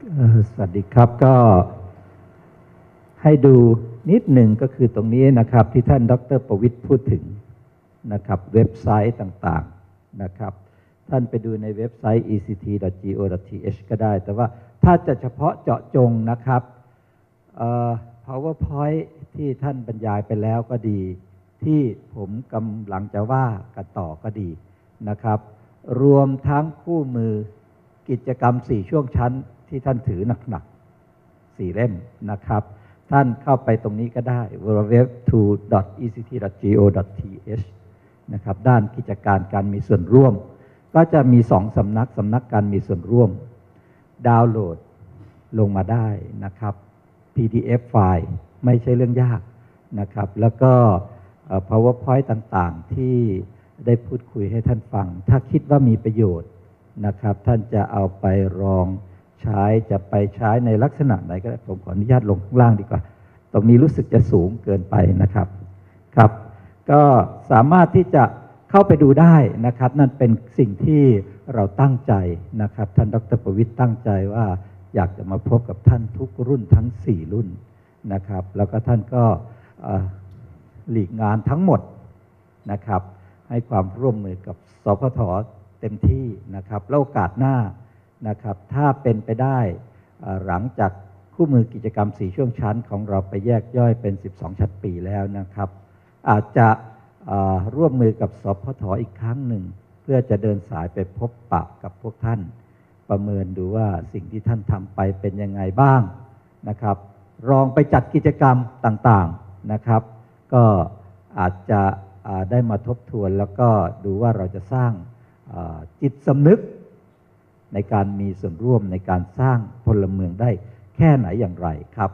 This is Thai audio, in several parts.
สวัสดีครับก็ให้ดูนิดหนึ่งก็คือตรงนี้นะครับ ที่ท่านดรประวิทย์พูดถึงนะครับ เว็บไซต์ต่างๆนะครับ ท่านไปดูในเว็บไซต์ ect.go.th ก็ได้ แต่ว่าถ้าจะเฉพาะเจาะจงนะครับ PowerPoint ที่ท่านบรรยายไปแล้วก็ดี ที่ผมกำลังจะว่ากันต่อก็ดีนะครับ รวมทั้งคู่มือกิจกรรม 4 ช่วงชั้น ที่ท่านถือหนักๆ4เล่มนะครับ ท่านเข้าไปตรงนี้ก็ได้ www.ect.go.th นะครับด้านกิจการการมีส่วนร่วม ก็จะมีสองสำนักสำนักการมีส่วนร่วม ดาวน์โหลดลงมาได้นะครับ PDF ไฟล์ไม่ใช่เรื่องยากนะครับ แล้วก็ PowerPoint ต่างๆ ที่ได้พูดคุยให้ท่านฟัง ถ้าคิดว่ามีประโยชน์นะครับ ท่านจะเอาไปลอง ใช้จะไปใช้ในลักษณะไหนก็ได้ผมขออนุญาตลงข้างล่างดีกว่า ตรงนี้รู้สึกจะสูงเกินไปนะครับครับ ก็สามารถที่จะเข้าไปดูได้นะครับ นั่นเป็นสิ่งที่เราตั้งใจนะครับ ท่านดรประวิทย์ตั้งใจว่าอยากจะมาพบกับท่านทุกรุ่นทั้ง 4 รุ่นนะครับ แล้วก็ท่านก็หลีกงานทั้งหมดนะครับ ให้ความร่วมมือกับสพทเต็มที่นะครับ แล้วโอกาสหน้า นะครับ ถ้าเป็นไปได้หลังจากคู่มือกิจกรรม 4 ช่วงชั้นของเราไปแยกย่อยเป็น 12 ชั้นปีแล้วนะครับ อาจจะร่วมมือกับสพทอีกครั้งหนึ่ง เพื่อจะเดินสายไปพบปะกับพวกท่าน ประเมินดูว่าสิ่งที่ท่านทำไปเป็นยังไงบ้างนะครับลองไปจัดกิจกรรมต่างๆนะครับ ก็อาจจะได้มาทบทวนแล้วก็ดูว่าเราจะสร้างจิตสำนึก ในการมีส่วนร่วมในการสร้างพลเมืองได้แค่ไหนอย่างไรครับ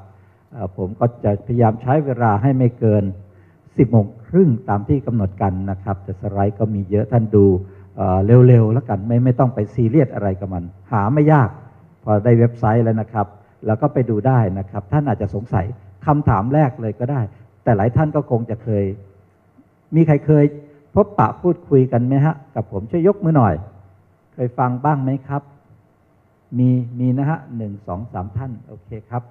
ผมก็จะพยายามใช้เวลาให้ไม่เกิน 10โมงครึ่งตามที่กำหนดกันนะครับ แต่สไลด์ก็มีเยอะท่านดูเอ่อเร็วๆแล้วกันไม่ไม่ต้องไปซีเรียสอะไรกับมัน หาไม่ยาก พอได้เว็บไซต์แล้วนะครับ แล้วก็ไปดูได้นะครับ ท่านอาจจะสงสัยคำถามแรกเลยก็ได้ แต่หลายท่านก็คงจะเคย มีใครเคย พบปะพูดคุยกันไหมฮะ กับผมช่วยยกมือหน่อย เคยฟังบ้างไหมครับ มีมีนะฮะหนึ่งสองสามท่าน โอเคครับ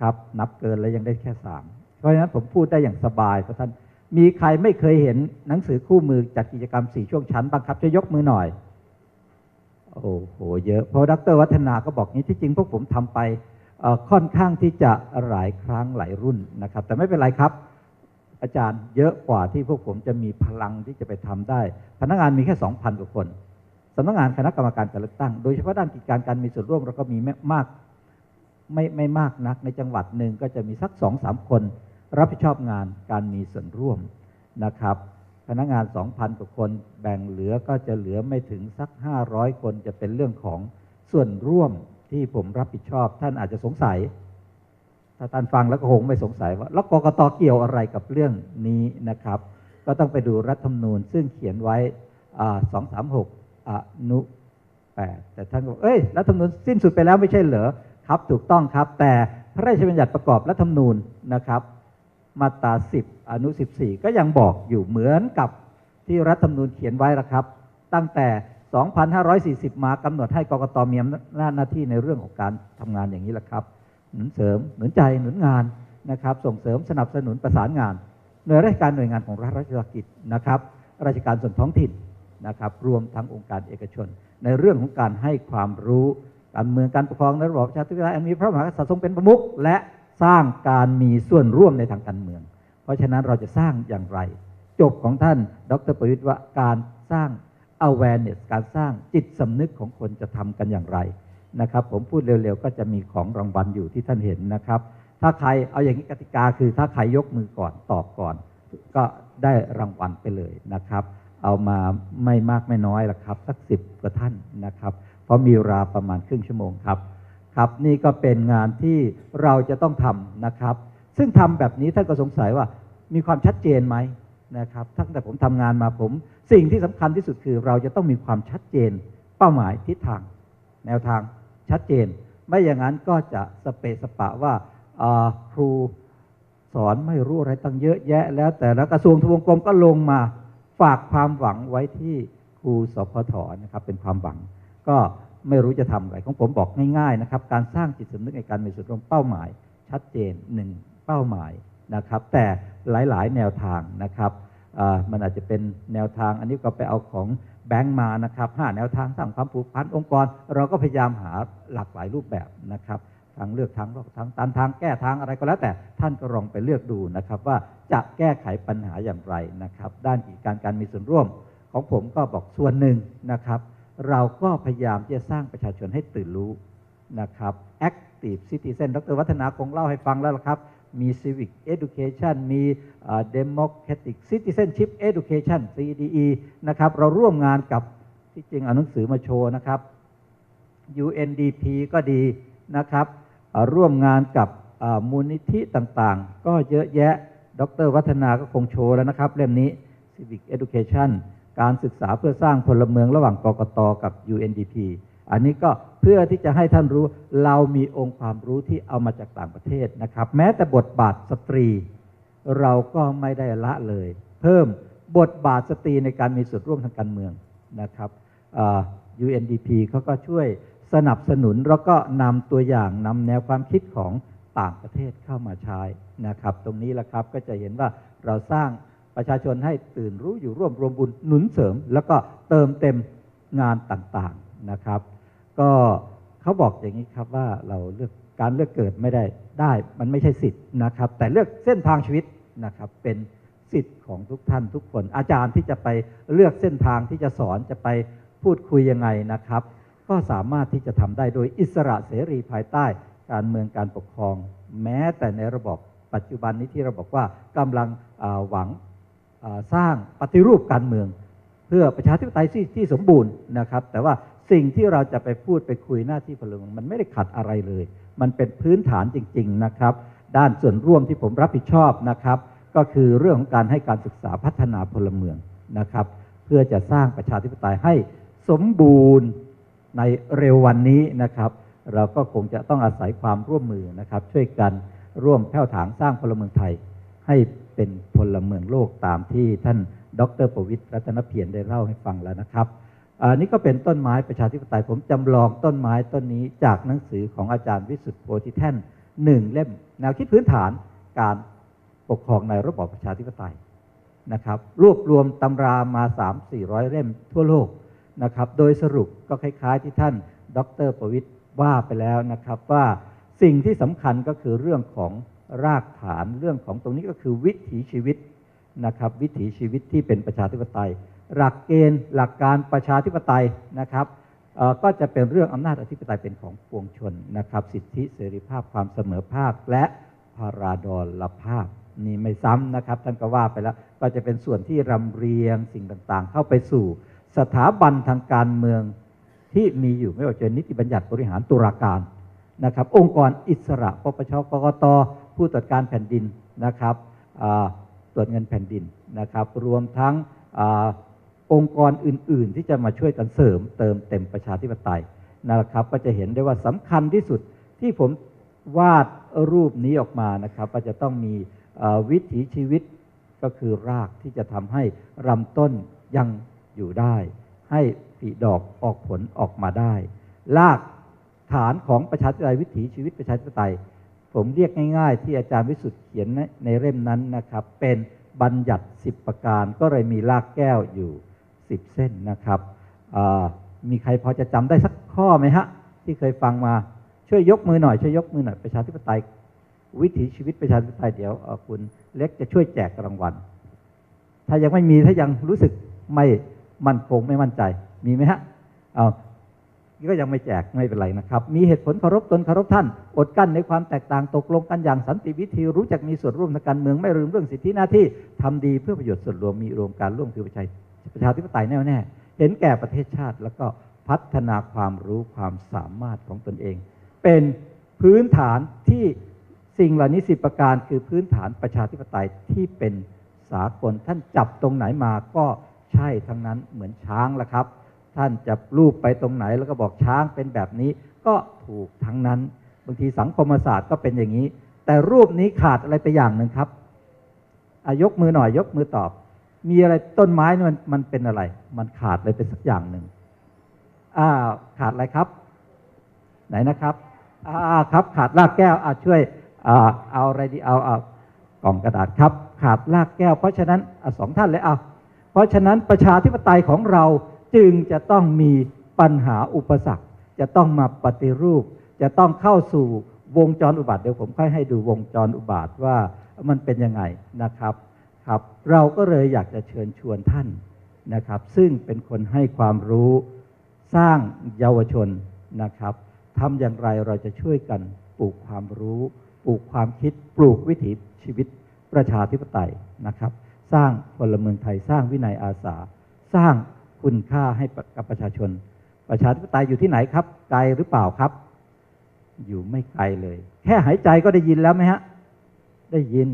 ครับ นับเกินแล้วยังได้แค่สามเพราะฉะนั้นผมพูดได้อย่างสบายเพราะท่าน มีใครไม่เคยเห็นหนังสือคู่มือจัดกิจกรรมสี่ช่วงชั้นบ้างครับช่วยกมือหน่อย โอ้โห เยอะ เพราะดรวัฒนาก็บอกนี้ที่จริงพวกผมทำไปค่อนข้างที่จะหลายครั้งหลายรุ่นนะครับ แต่ไม่เป็นไรครับ อาจารย์เยอะกว่าที่พวกผมจะมีพลังที่จะไปทำได้ พนักงานมีแค่ 2,000 กว่าคน สำนักงานคณะกรรมการการเลือกตั้ง โดยเฉพาะด้านกิจการการมีส่วนร่วมเราก็มีมากไม่ไม่มากนักในจังหวัดหนึ่งก็จะมีสักสองสามคน รับผิดชอบงานการมีส่วนร่วมนะครับพนักงาน 2,000 กว่าคนแบ่งเหลือก็จะเหลือไม่ถึงสัก 500 คนจะเป็นเรื่องของส่วนร่วมที่ผมรับผิดชอบ ท่านอาจจะสงสัย ถ้าท่านฟังแล้วก็คงไม่สงสัยว่า แล้วกกตเกี่ยวอะไรกับเรื่องนี้นะครับ ก็ต้องไปดูรัฐธรรมนูญซึ่งเขียนไว้ส อนุแปดแต่ท่านก็บอกเอ้ยรัฐธรรมนูญสิ้นสุดไปแล้วไม่ใช่เหรอครับ ถูกต้องครับ แต่พระราชบัญญัติประกอบรัฐธรรมนูญนะครับ มาตรา10 อนุ 14 ก็ยังบอกอยู่เหมือนกับที่รัฐธรรมนูญเขียนไว้ละครับ ตั้งแต่ 2540 มากำหนดให้กกตมีอำนาจหน้าที่ในเรื่องของการทำงานอย่างนี้ละครับ หนุนเสริม หนุนใจหนุนงานนะครับ ส่งเสริมสนับสนุนประสานงานหน่วยราชการหน่วยงานของรัฐราชกิจนะครับ ราชการส่วนท้องถิ่น นะครับรวมทั้งองค์การเอกชน ในเรื่องของการให้ความรู้การเมืองการปกครองในระบอบประชาธิปไตยอันมีพระมหากษัตริย์ทรงเป็นประมุขและสร้างการมีส่วนร่วมในทางการเมือง เพราะฉะนั้นเราจะสร้างอย่างไร จบของท่าน ดรประวิตรว่าการสร้าง awareness การสร้างจิตสำนึกของคนจะทำกันอย่างไรนะครับ ผมพูดเร็วๆ ก็จะมีของรางวัลอยู่ที่ท่านเห็นนะครับ ถ้าใครเอาอย่างนี้กติกาคือถ้าใครยกมือก่อนตอบก่อน ก็ได้รางวัลไปเลยนะครับ เอามาไม่มากไม่น้อยละครับ สักสิบกว่าท่านนะครับ เพราะมีเวลาประมาณครึ่งชั่วโมงครับครับ นี่ก็เป็นงานที่เราจะต้องทำนะครับ ซึ่งทำแบบนี้ท่านก็สงสัยว่ามีความชัดเจนไหมนะครับตั้งแต่ผมทำงานมาผม สิ่งที่สำคัญที่สุดคือเราจะต้องมีความชัดเจน เป้าหมายทิศทาง แนวทางชัดเจน ไม่อย่างนั้นก็จะสเปะสปะว่าครูสอนไม่รู้อะไรตั้งเยอะแยะ แล้วแต่ละกระทรวงทวงกรมก็ลงมา ฝากความหวังไว้ที่ครูสพทนะครับเป็นความหวัง ก็ไม่รู้จะทำอะไรของผมบอกง่ายๆนะครับการสร้างจิตสำนึกในการมีส่วนร่วมเป้าหมาย ชัดเจนหนึ่งเป้าหมายนะครับ แต่หลายๆ แนวทางนะครับมันอาจจะเป็นแนวทางอันนี้ก็ไปเอาของแบงก์มานะครับห้าแนวทางสร้างความผูกพันองค์กร เราก็พยายามหาหลากหลายรูปแบบนะครับ ทางเลือกทางรอกทางตันทางแก้ทางอะไรก็แล้ว แต่ท่านก็ลองไปเลือกดูนะครับ ว่าจะแก้ไขปัญหาอย่างไรนะครับ ด้านกิจการการมีส่วนร่วม ของผมก็บอกส่วนหนึ่งนะครับ เราก็พยายามที่จะสร้างประชาชนให้ตื่นรู้นะครับ active citizen ดรวัฒนาคงเล่าให้ฟังแล้วละครับ มี civic education มีเอ่อ democratic citizenship education CDE นะครับ เราร่วมงานกับที่จริงเอาหนังสือมาโชว์นะครับ UNDP ก็ดีนะครับ ร่วมงานกับมูลนิธิต่างๆ ก็เยอะแยะ ดรวัฒนาก็คงโชว์แล้วนะครับ เล่มนี้ Civic Education การศึกษาเพื่อสร้างพลเมืองระหว่างกกตกับ UNDP อันนี้ก็เพื่อที่จะให้ท่านรู้เรามีองค์ความรู้ที่เอามาจากต่างประเทศนะครับ แม้แต่บทบาทสตรี เราก็ไม่ได้ละเลย เพิ่มบทบาทสตรีในการมีส่วนร่วมทางการเมืองนะครับ UNDP เขาก็ช่วย สนับสนุนแล้วก็นำตัวอย่างนำแนวความคิดของต่างประเทศเข้ามาใช้นะครับ ตรงนี้แหละครับก็จะเห็นว่าเราสร้างประชาชนให้ตื่นรู้อยู่ร่วมรวมบุญหนุนเสริม แล้วก็เติมเต็มงานต่างๆนะครับ ก็เขาบอกอย่างนี้ครับว่าเราเลือกการเลือกเกิดไม่ได้ได้มันไม่ใช่สิทธิ์นะครับ แต่เลือกเส้นทางชีวิตนะครับเป็นสิทธิ์ของทุกท่านทุกคน อาจารย์ที่จะไปเลือกเส้นทางที่จะสอนจะไปพูดคุยยังไงนะครับ ก็สามารถที่จะทำได้โดยอิสระเสรีภายใต้ การเมืองการปกครอง แม้แต่ในระบบปัจจุบันนี้ที่เราบอกว่ากำลังหวังสร้างปฏิรูปการเมือง เพื่อประชาธิปไตยที่ที่สมบูรณ์นะครับ แต่ว่าสิ่งที่เราจะไปพูดไปคุยหน้าที่พลเมืองมันไม่ได้ขัดอะไรเลย มันเป็นพื้นฐานจริง ๆนะครับ ด้านส่วนร่วมที่ผมรับผิดชอบนะครับ ก็คือเรื่องของการให้การศึกษาพัฒนาพลเมืองนะครับ เพื่อจะสร้างประชาธิปไตยให้สมบูรณ์ ในเร็ววันนี้นะครับ เราก็คงจะต้องอาศัยความร่วมมือนะครับ ช่วยกันร่วมแผ่วถางสร้างพลเมืองไทย ให้เป็นพลเมืองโลกตามที่ท่านดรประวิตรรัตนเพียรได้เล่าให้ฟังแล้วนะครับอันนี้ก็เป็นต้นไม้ประชาธิปไตยผมจำลองต้นไม้ต้นนี้จากหนังสือของอาจารย์วิสุทธิ์โพธิแท่นหนึ่งเล่ม แนวคิดพื้นฐานการปกครองในระบอบประชาธิปไตยนะครับ รวบรวมตำรามา 3 400 เล่มทั่วโลก นะครับ โดยสรุปก็คล้ายๆที่ท่านดรประวิตรว่าไปแล้วนะครับว่าสิ่งที่สำคัญก็คือเรื่องของรากฐานเรื่องของตรงนี้ก็คือวิถีชีวิตนะครับ วิถีชีวิตที่เป็นประชาธิปไตย หลักเกณฑ์หลักการประชาธิปไตยนะครับก็จะเป็นเรื่องอำนาจอธิปไตยเป็นของปวงชนนะครับ สิทธิเสรีภาพความเสมอภาคและพาราดลภาพนี่ไม่ซ้ำนะครับท่านก็ว่าไปแล้ว ก็จะเป็นส่วนที่รำเรียงสิ่งต่างๆ เข้าไปสู่ สถาบันทางการเมืองที่มีอยู่ไม่ว่าจะเป็นนิติบัญญัติบริหารตุลาการนะครับ องค์กรอิสระปปชกกตผู้ตรวจการแผ่นดินนะครับตรวจเงินแผ่นดินนะครับ รวมทั้งอองค์กรอื่น ๆ ที่จะมาช่วยกันเสริมเติมเต็มประชาธิปไตยนะครับ ก็จะเห็นได้ว่าสำคัญที่สุดที่ผมวาดรูปนี้ออกมานะครับว่าจะต้องมีวิถีชีวิตก็คือรากที่จะทำให้ลำต้นยัง อยู่ได้ ให้ผลิดอกออกผลออกมาได้รากฐานของประชาธิปไตยวิถีชีวิตประชาธิปไตย ผมเรียกง่าย ๆ ที่อาจารย์วิสุทธ์เขียนในเล่มนั้นนะครับ เป็นบัญญัติ 10 ประการก็เลยมีรากแก้วอยู่ 10 เส้นนะครับ มีใครพอจะจำได้สักข้อไหมฮะ ที่เคยฟังมาช่วยยกมือหน่อยช่วยยกมือหน่อยประชาธิปไตย วิถีชีวิตประชาธิปไตยเดี๋ยวคุณเล็กจะช่วยแจกรางวัลถ้ายังไม่มีถ้ายังรู้สึกไม่ มั่นคงไม่มั่นใจมีไหมฮะเอาก็ยังไม่แจกไม่เป็นไรนะครับ มีเหตุผลเคารพตนเคารพท่าน อดกั้นในความแตกต่างตกลงกันอย่างสันติวิธีรู้จักมีส่วนร่วมในการเมืองไม่ลืมเรื่องสิทธิหน้าที่ทำดีเพื่อประโยชน์ส่วนรวมมีรวมการร่วมคือประชาประชาธิปไตยแน่วแน่เห็นแก่ประเทศชาติแล้วก็พัฒนาความรู้ความสามารถของตนเอง เป็นพื้นฐานที่สิ่งเหล่านี้สิประการคือพื้นฐานประชาธิปไตยที่เป็นสากลท่านจับตรงไหนมาก็ ใช่ทั้งนั้นเหมือนช้างละครับ ท่านจะรูปไปตรงไหนแล้วก็บอกช้างเป็นแบบนี้ ก็ถูกทั้งนั้น บางทีสังคมศาสตร์ก็เป็นอย่างนี้ แต่รูปนี้ขาดอะไรไปอย่างหนึ่งครับอายกมือหน่อยยกมือตอบ มีอะไรต้นไม้นี่มันมันเป็นอะไร มันขาดอะไรไปสักอย่างหนึ่งอ่าขาดอะไรครับ ไหนนะครับอ่าครับ ขาดรากแก้วอ่าช่วยอ่าเอาอะไรดีเอาเอากล่องกระดาษครับ ขาดรากแก้ว เพราะฉะนั้นอสองท่านเลยเอา เพราะฉะนั้นประชาธิปไตยของเราจึงจะต้องมีปัญหาอุปสรรค จะต้องมาปฏิรูป จะต้องเข้าสู่วงจรอุบาทเดี๋ยวผมค่อยให้ดูวงจรอุบาทว่ามันเป็นยังไงนะครับครับ เราก็เลยอยากจะเชิญชวนท่านนะครับ ซึ่งเป็นคนให้ความรู้สร้างเยาวชนนะครับทำอย่างไรเราจะช่วยกันปลูกความรู้ ปลูกความคิด ปลูกวิถีชีวิตประชาธิปไตยนะครับ สร้างพลเมืองไทย สร้างวินัยอาสา สร้างคุณค่าให้กับประชาชน ประชาธิปไตยอยู่ที่ไหนครับ ไกลหรือเปล่าครับ อยู่ไม่ไกลเลย แค่หายใจก็ได้ยินแล้วไหมฮะ ได้ยิน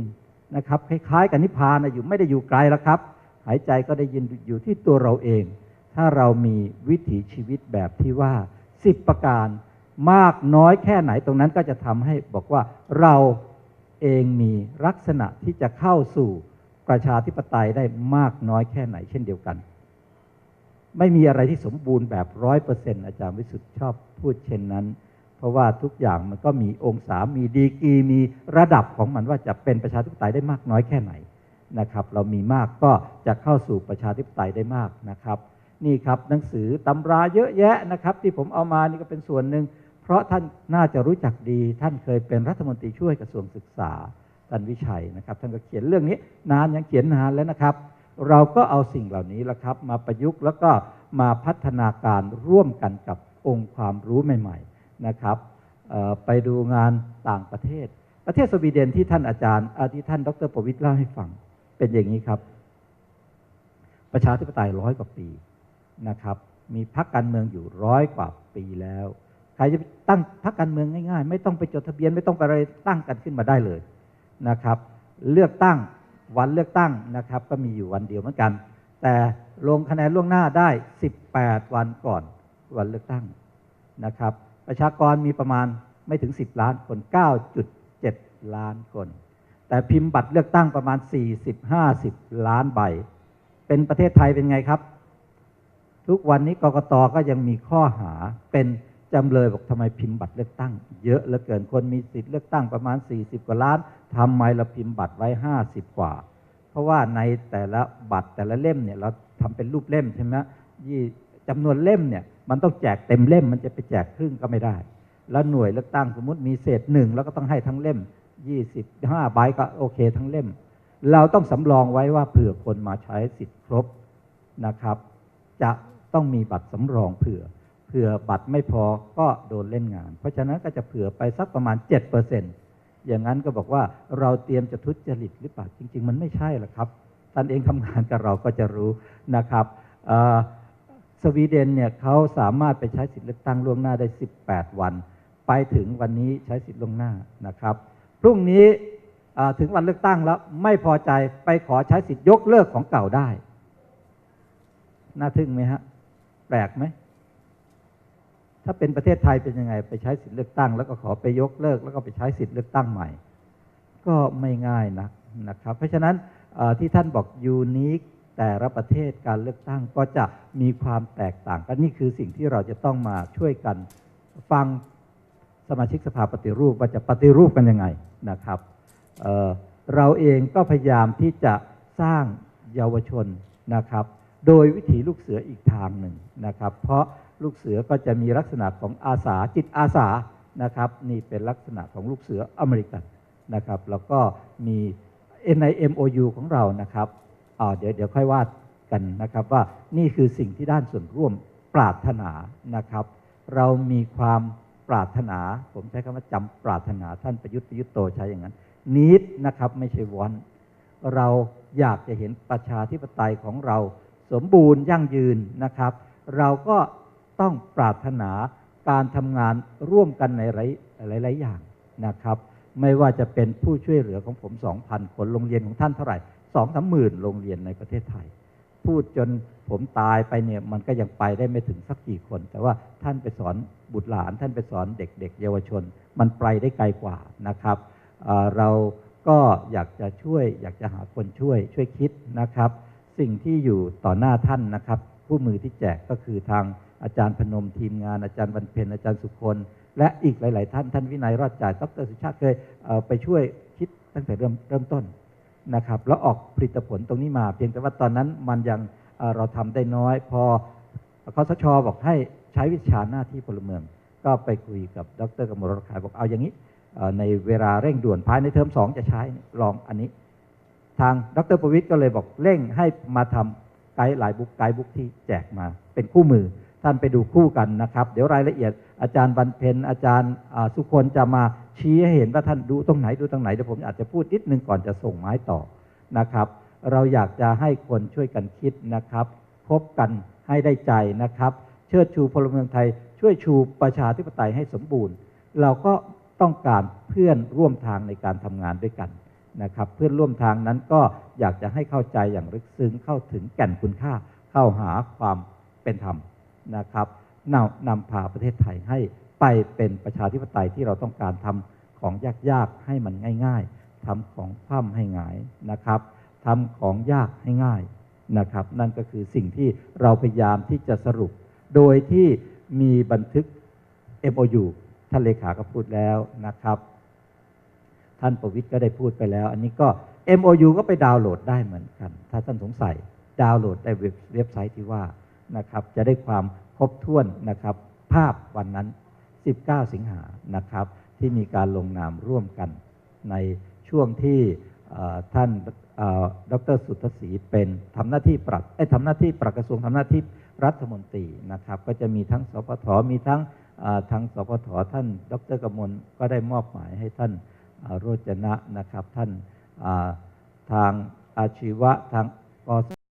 นะครับ คล้ายๆกับนิพพานนะอยู่ไม่ได้อยู่ไกลแล้วครับ หายใจก็ได้ยินอยู่ที่ตัวเราเอง ถ้าเรามีวิถีชีวิตแบบที่ว่าสิบประการมากน้อยแค่ไหนตรงนั้นก็จะทำให้บอกว่าเราเองมีลักษณะที่จะเข้าสู่ ประชาธิปไตยได้มากน้อยแค่ไหนเช่นเดียวกัน ไม่มีอะไรที่สมบูรณ์แบบร้อยเปอร์เซ็นต์อาจารย์วิสุทธ์ชอบพูดเช่นนั้น เพราะว่าทุกอย่างมันก็มีองศามีดีกีมีระดับของมันว่าจะเป็นประชาธิปไตยได้มากน้อยแค่ไหนนะครับ เรามีมากก็จะเข้าสู่ประชาธิปไตยได้มากนะครับ นี่ครับหนังสือตำราเยอะแยะนะครับ ที่ผมเอามานี่ก็เป็นส่วนหนึ่งเพราะท่านน่าจะรู้จักดี ท่านเคยเป็นรัฐมนตรีช่วยกระทรวงศึกษา ท่านวิชัยนะครับท่านก็เขียนเรื่องนี้นานยังเขียนนานแล้วนะครับ เราก็เอาสิ่งเหล่านี้ละครับ มาประยุกต์แล้วก็มาพัฒนาการร่วมกันกับองค์ความรู้ใหม่ๆนะครับไปดูงานต่างประเทศ ประเทศสวีเดนที่ท่านอาจารย์ที่ท่านดรประวิทย์เล่าให้ฟังเป็นอย่างนี้ครับ ประชาธิปไตยร้อยกว่าปีนะครับ มีพรรคการเมืองอยู่ร้อยกว่าปีแล้วใครจะตั้งพรรคการเมืองง่ายๆ ไม่ต้องไปจดทะเบียนไม่ต้องไปอะไรตั้งกันขึ้นมาได้เลย นะครับ เลือกตั้งวันเลือกตั้งนะครับ ก็มีอยู่วันเดียวเหมือนกัน แต่ลงคะแนนล่วงหน้าได้ 18 วันก่อนวันเลือกตั้งนะครับ ประชากรมีประมาณไม่ถึง 10 ล้านคน 9.7 ล้านคน แต่พิมพ์บัตรเลือกตั้งประมาณ 40-50 ล้านใบ เป็นประเทศไทยเป็นไงครับ ทุกวันนี้กกตก็ยังมีข้อหาเป็น จำเลยบอกทำไมพิมพ์บัตรเลือกตั้ง เยอะเหลือเกินคนมีสิทธิ์เลือกตั้งประมาณ 40 กว่าล้านทำไมเราพิมพ์บัตรไว้ 50 กว่า เพราะว่าในแต่ละบัตรแต่ละเล่มเนี่ยเราทำเป็นรูปเล่มใช่ไหมยี่จำนวนเล่มเนี่ยมันต้องแจกเต็มเล่มมันจะไปแจกครึ่งก็ไม่ได้ แล้วหน่วยเลือกตั้งสมมติมีเศษหนึ่งแล้วก็ต้องให้ทั้งเล่ม 25ใบก็โอเคทั้งเล่ม เราต้องสำรองไว้ว่าเผื่อคนมาใช้สิทธิ์ครบนะครับ จะต้องมีบัตรสำรองเผื่อ ผื่อบัตรไม่พอก็โดนเล่นงาน เพราะฉะนั้นก็จะเผื่อไปสักประมาณ 7%อย่างนั้นก็บอกว่าเราเตรียมจะทุจริตหรือเปล่าจริง ๆ มันไม่ใช่หรอกครับท่านเองทำงานกับเราก็จะรู้นะครับสวีเดนเนี่ยเขาสามารถไปใช้สิทธิเลือกตั้งล่วงหน้าได้ 18 วัน ไปถึงวันนี้ใช้สิทธิล่วงหน้านะครับ พรุ่งนี้ถึงวันเลือกตั้งแล้วไม่พอใจไปขอใช้สิทธิยกเลิกของเก่าได้ น่าทึ่งไหมฮะแปลกไหม ถ้าเป็นประเทศไทยเป็นยังไง ไปใช้สิทธิเลือกตั้ง แล้วก็ขอไปยกเลิก แล้วก็ไปใช้สิทธิเลือกตั้งใหม่ ก็ไม่ง่ายนะนะครับ เพราะฉะนั้นที่ท่านบอกยูนิคแต่ละประเทศการเลือกตั้งก็จะมีความแตกต่างกันนี่คือสิ่งที่เราจะต้องมาช่วยกันฟังสมาชิกสภาปฏิรูปว่าจะปฏิรูปกันยังไงนะครับเเราเองก็พยายามที่จะสร้างเยาวชนนะครับ โดยวิถีลูกเสืออีกทางหนึ่งนะครับ เพราะ ลูกเสือก็จะมีลักษณะของอาสาจิตอาสานะครับนี่เป็นลักษณะของลูกเสืออเมริกันนะครับแล้วก็มี NIMOU ของเรานะครับเดี๋ยวเดี๋ยวค่อยว่ากันนะครับว่านี่คือสิ่งที่ด้านส่วนร่วมปรารถนานะครับ เรามีความปรารถนา ผมใช้คำว่าจำปรารถนาท่านประยุทธ์ประยุทธ์โตใช้อย่างนั้นนิดนะครับไม่ใช่วอนเราอยากจะเห็นประชาธิปไตยของเราสมบูรณ์ยั่งยืนนะครับ เราก็ ต้องปรารถนาการทำงานร่วมกันในหลายหลายอย่างนะครับ ไม่ว่าจะเป็นผู้ช่วยเหลือของผมสองพันคนโรงเรียนของท่านเท่าไหร่สองสามหมื่นโรงเรียนในประเทศไทย พูดจนผมตายไปเนี่ยมันก็ยังไปได้ไม่ถึงสักกี่คน แต่ว่าท่านไปสอนบุตรหลาน ท่านไปสอนเด็ก ๆ เยาวชน มันไปได้ไกลกว่านะครับเราก็อยากจะช่วย อยากจะหาคนช่วย ช่วยคิดนะครับ สิ่งที่อยู่ต่อหน้าท่านนะครับ ผู้มือที่แจกก็คือทาง อาจารย์พนมทีมงาน อาจารย์วันเพ็ญอาจารย์สุคนและอีกหลาย ๆ ท่านท่านวินัยรอดจ่ายดรสุชาติเคยเไปช่วยคิดตั้งแต่เริ่มเริ่มต้นนะครับแล้วออกผลิตผลตรงนี้มา เพียงแต่ว่าตอนนั้นมันยังเเราทำได้น้อย พอคอสชบอกให้ใช้วิชาหน้าที่พลเมือง ก็ไปคุยกับดรกมลรขายบอกเอาอย่างนี้ในเวลาเร่งด่วนภายในเทอมสองจะใช้ลองอันนี้ ทางดรประวิทย์ก็เลยบอกเร่งให้มาทำไกด์ไลน์บุ๊กไกด์บุ๊กที่แจกมาเป็นคู่มือ ท่านไปดูคู่กันนะครับ เดี๋ยวรายละเอียดอาจารย์บรรเพนอาจารย์สุคนจะมาชี้ให้เห็นว่าท่านดูตรงไหนดูตรงไหนเดี๋ยวผมอาจจะพูดนิดนึงก่อนจะส่งไม้ต่อนะครับ เราอยากจะให้คนช่วยกันคิดนะครับ พบกันให้ได้ใจนะครับ เชิดชูพลเมืองไทย ช่วยชูประชาธิปไตยให้สมบูรณ์ เราก็ต้องการเพื่อนร่วมทางในการทำงานด้วยกันนะครับ เพื่อนร่วมทางนั้นก็อยากจะให้เข้าใจอย่างลึกซึ้งเข้าถึงแก่นคุณค่า เข้าหาความเป็นธรรม นะครับนำนำพาประเทศไทยให้ไปเป็นประชาธิปไตยที่เราต้องการทำของยากๆให้มันง่าย ๆทำของคว่ำให้หงายนะครับทำของยากให้ง่ายนะครับ นั่นก็คือสิ่งที่เราพยายามที่จะสรุป โดยที่มีบันทึก MOU ท่านเลขาก็พูดแล้วนะครับ ท่านประวิทย์ก็ได้พูดไปแล้ว อันนี้ก็ MOU ก็ไปดาวน์โหลดได้เหมือนกัน ถ้าท่านสงสัยดาวน์โหลดได้เว็บไซต์ที่ว่า นะครับจะได้ความครบถ้วนนะครับภาพวันนั้น 19 สิงหานะครับที่มีการลงนามร่วมกัน ในช่วงที่ท่านเอ่อดรสุทธศรีเป็นทำหน้าที่ปรับเอ้ทำหน้าที่ปลัดกระทรวงทำหน้าที่รัฐมนตรีนะครับ ก็จะมีทั้งสปทมีทั้งทางสปทท่าน ดรกมลก็ได้มอบหมายให้ท่านโรจนะนะครับ ท่านทางอาชีวะทางก